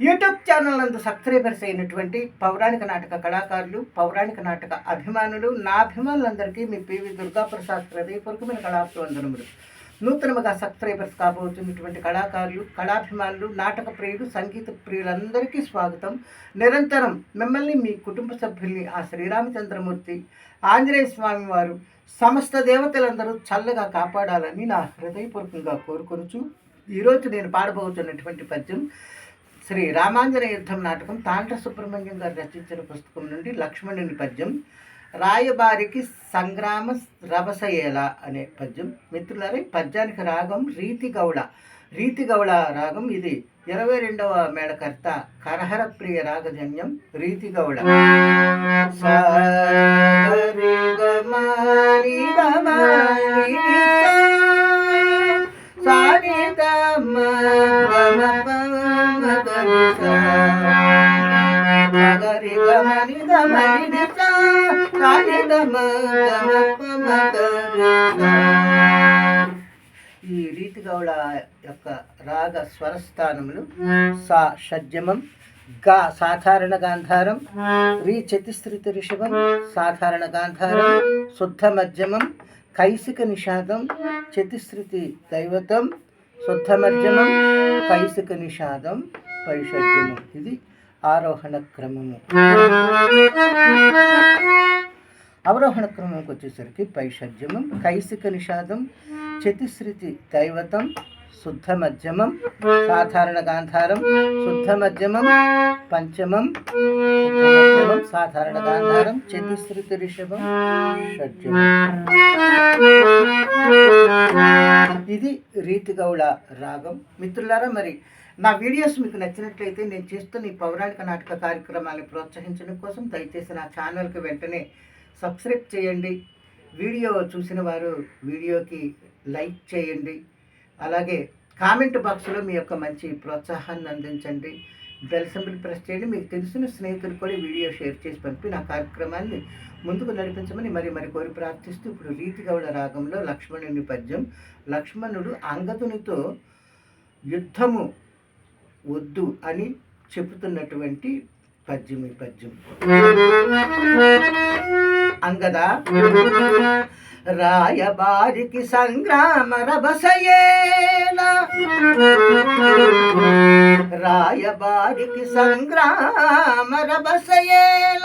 YouTube channel నందు subscribers అయినటువంటి పౌరాణిక నాటక కళాకారులు పౌరాణిక నాటక అభిమానులు నా అభిమానులందరికీ మీ పివి దుర్గాప్రసాద్ హృదయపూర్వకమైన కళాభివందనములు. నూతనముగా సబ్స్క్రైబర్స్ కాబోతున్నటువంటి కళాకారులు కళాభిమానులు నాటక ప్రియులు సంగీత ప్రియులందరికీ స్వాగతం. నిరంతరం మిమ్మల్ని మీ కుటుంబ సభ్యుల్ని ఆ శ్రీరామచంద్రమూర్తి ఆంజనేయ స్వామి వారు సమస్త దేవతలందరూ చల్లగా కాపాడాలని నా హృదయపూర్వకంగా కోరుకొనుచు ఈరోజు నేను పాడబోతున్నటువంటి పద్యం శ్రీ రామాంజన యుద్ధం నాటకం తాండ్ర సుబ్రహ్మణ్యం గారు రచించిన పుస్తకం నుండి లక్ష్మణుని పద్యం రాయబారికి సంగ్రామ రభసయేల అనే పద్యం. మిత్రులారా పద్యానికి రాగం రీతి గౌళ రీతి గౌళ రాగం. ఇది ఇరవై రెండవ మేళకర్త కరహర ప్రియ రాగజన్యం రీతి గమని గమని దిశ గమ గమ ఈ రీతి గౌడ యొక్క రాగ స్వరస్థానములు సా షడ్జమం గా సాధారణ గాంధారం రీ చతుస్త్రిత ఋషభం సాధారణ గాంధారం శుద్ధ మధ్యమం కైసిక నిషాదం చతుస్త్రితి దైవతం శుద్ధ మధ్యమం కైసిక నిషాదం పైషడ్యమం ఇది ఆరోహణ క్రమము. అవరోహణ క్రమంకి వచ్చేసరికి పైషడ్యమం కైసిక నిషాదం చతిశ్రుతి దైవతం శుద్ధ మధ్యమం సాధారణ గాంధారం శుద్ధ మధ్యమం పంచమం సాధారణ గాంధారం చతుశ్రుతి రిషభం షడ్జమం ఇది రీతి గౌళ రాగం. మిత్రులారా మరి నా వీడియోస్ మీకు నచ్చినట్లయితే నేను చేస్తున్న ఈ పౌరాణిక నాటక కార్యక్రమాన్ని ప్రోత్సహించడం కోసం దయచేసి నా ఛానల్కి వెంటనే సబ్స్క్రైబ్ చేయండి. వీడియో చూసిన వారు వీడియోకి లైక్ చేయండి. అలాగే కామెంట్ బాక్స్లో మీ యొక్క మంచి ప్రోత్సాహాన్ని అందించండి. బెల్ సింబల్ ప్రెస్ చేయండి. మీకు తెలిసిన స్నేహితులు కూడా వీడియో షేర్ చేసి పంపి నా కార్యక్రమాన్ని ముందుకు నడిపించమని మరి మరి కోరి ప్రార్థిస్తూ ఇప్పుడు రీతిగౌడ రాగంలో లక్ష్మణుని పద్యం లక్ష్మణుడు అంగదునితో యుద్ధము వద్దు అని చెబుతున్నటువంటి పద్యం ఈ పద్యం. అంగదా? రాయబారికి సంగ్రామ రభసయేన? రాయబారికి సంగ్రామ రభసయేన?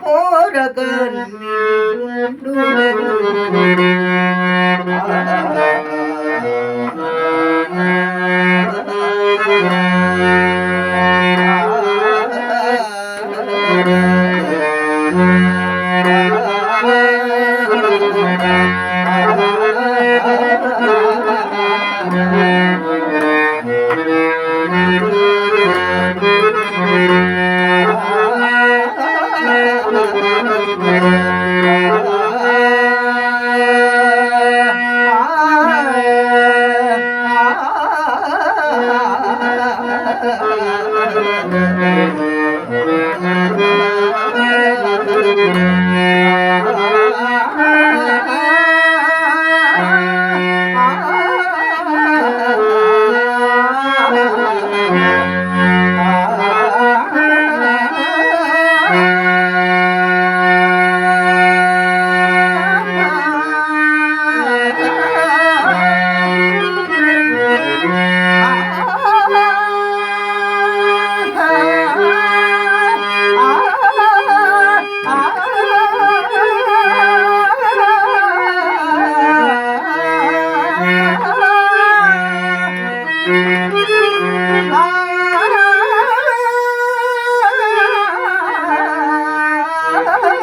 போரகர்